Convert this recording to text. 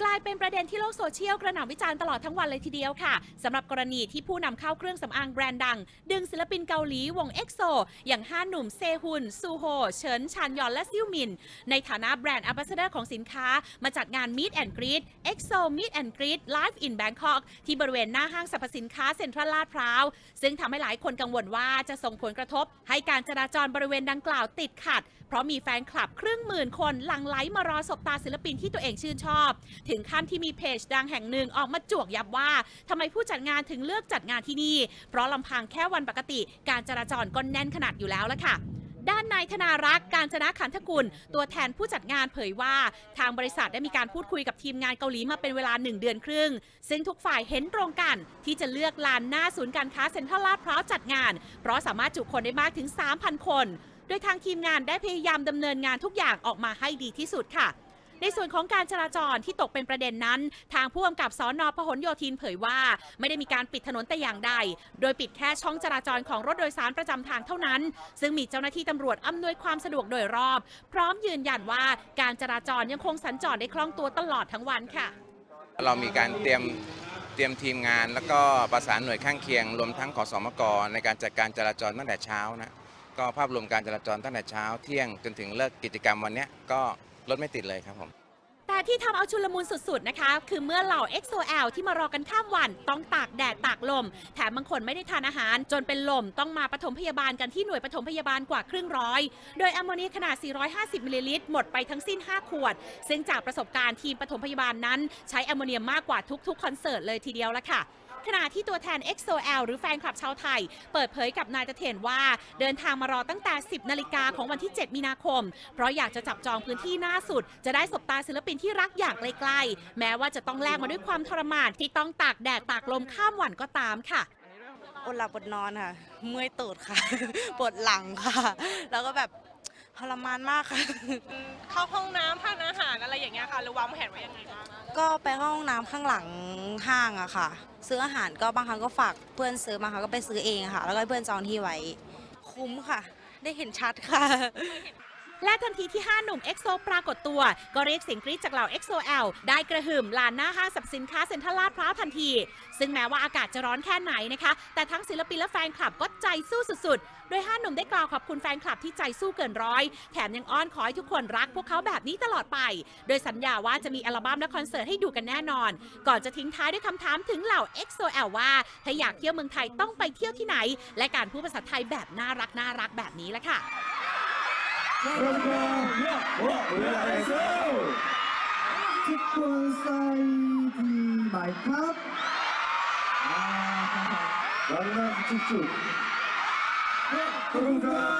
กลายเป็นประเด็นที่โลกโซเชียลกระหน่ำวิจารณ์ตลอดทั้งวันเลยทีเดียวค่ะสำหรับกรณีที่ผู้นำเข้าเครื่องสำอางแบรนด์ดัง ดึงศิลปินเกาหลีวงเอ็กโซอย่างห้าหนุ่มเซฮุน ซูโฮ เฉินชานยอนและซิวมิน ในฐานะแบรนด์ a อ b a s s a d o r ของสินค้า มาจัดงาน Meet and Greet EXO Meet and Greet Live in Bangkok ที่บริเวณหน้าห้างสรรพสินค้าเซ็นทรัลลาดพร้าว ซึ่งทำให้หลายคนกังวลว่าจะส่งผลกระทบ ให้การจราจรบริเวณดังกล่าวติดขัด เพราะมีแฟนคลับครึ่งหมื่นคนหลั่งไหลมารอสบตาศิลปินที่ตัวเองชื่นชอบถึงขั้นที่มีเพจดังแห่งหนึ่งออกมาจวกยับว่าทำไมผู้จัดงานถึงเลือกจัดงานที่นี่ เพราะลำพังแค่วันปกติ การจราจรก็แน่นขนาดอยู่แล้วละค่ะด้านนายธนารักษ์การจนะขันธกุล ตัวแทนผู้จัดงานเผยว่า ทางบริษัทได้มีการพูดคุยกับทีมงานเกาหลีมาเป็นเวลา 1 เดือนครึ่ง ซึ่งทุกฝ่ายเห็นตรงกัน ที่จะเลือกลานหน้าศูนย์การค้าเซ็นทรัลลาดพร้าวจัดงาน เพราะสามารถจุคนได้มากถึง 3,000 คน โดยทางทีมงานได้พยายามดำเนินงานทุกอย่างออกมาให้ดีที่สุดค่ะ ในส่วนของการจราจรที่ตกเป็นประเด็นนั้น ทางผู้กำกับสอนอพหลโยธินเผยว่า ไม่ได้มีการปิดถนนแต่อย่างใด โดยปิดแค่ช่องจราจรของรถโดยสารประจำทางเท่านั้น ซึ่งมีเจ้าหน้าที่ตำรวจอำนวยความสะดวกโดยรอบ พร้อมยืนยันว่าการจราจรยังคงสัญจรได้คล่องตัวตลอดทั้งวันค่ะ เรามีการเตรียมเตรียมทีมงานแล้วก็ประสานหน่วยข้างเคียง รวมทั้งขอสมกในการจัดการจราจรตั้งแต่เช้านะก็ภาพรวมการจราจรตั้งแต่เช้าเที่ยงจนถึงเลิกกิจกรรมวันเนี้ยก็ รถไม่ติดเลยครับผม แต่ที่ทำเอาชุลมุนสุดๆนะคะ คือเมื่อเหล่า XOL ที่มารอกันข้ามวัน ต้องตากแดดตากลม แถมบางคนไม่ได้ทานอาหาร จนเป็นลมต้องมาปฐมพยาบาลกันที่หน่วยปฐมพยาบาลกว่าครึ่งร้อย โดยแอมโมเนียขนาด 450 มิลลิลิตรหมดไปทั้งสิ้น 5 ขวด ซึ่งจากประสบการณ์ทีมปฐมพยาบาลนั้น ใช้แอมโมเนียมากกว่าทุกๆคอนเสิร์ตเลยทีเดียวละค่ะ ขณะที่ตัวแทน XOL หรือแฟนคลับชาวไทย เปิดเผยกับนายตะเถนว่า เดินทางมารอตั้งแต่ 10 นาฬิกาของวันที่ 7 มีนาคม เพราะอยากจะจับจองพื้นที่หน้าสุด จะได้สบตาศิลปินที่รักอย่างใกล้ๆ แม้ว่าจะต้องแลกมาด้วยความทรมานที่ต้องตากแดดตากลมข้ามวันก็ตามค่ะอดหลับอดนอนค่ะ เมื่อยตูดค่ะ ปวดหลังค่ะ แล้วก็แบบทรมานมากค่ะ เข้าห้องน้ำทานอาหารอะไรอย่างเงี้ยค่ะหรือวางแผนไว้ยังไงบ้าง ก็ไปเข้าห้องน้ำข้างหลังห้างอะค่ะ ซื้ออาหารก็บางครั้งก็ฝากเพื่อนซื้อบางครั้งก็ไปซื้อเองค่ะ แล้วก็ให้เพื่อนจองที่ไว้ คุ้มค่ะ ได้เห็นชัดค่ะ และทันทีที่ 5 หนุ่ม EXO ปรากฏตัว ก็เรียกเสียงกรี๊ดจากเหล่า EXO-L ได้กระหึ่มลานหน้าห้างสรรพสินค้าเซ็นทรัลลาดพร้าวทันที ซึ่งแม้ว่าอากาศจะร้อนแค่ไหนนะคะ แต่ทั้งศิลปินและแฟนคลับก็ใจสู้สุดๆ โดย 5 หนุ่มได้กล่าวขอบคุณแฟนคลับที่ใจสู้เกินร้อย แถมยังอ้อนขอให้ทุกคนรักพวกเขาแบบนี้ตลอดไป โดยสัญญาว่าจะมีอัลบั้มและคอนเสิร์ตให้ดูกันแน่นอน ก่อนจะทิ้งท้ายด้วยคำถามถึงเหล่า EXO-L ว่าถ้าอยากเที่ยวเมืองไทยต้องไปเที่ยวที่ไหน และการพูดภาษาไทยแบบน่ารักน่ารักแบบนี้ละค่ะ ทุกคนใส่ดีไหมครับอ่าวั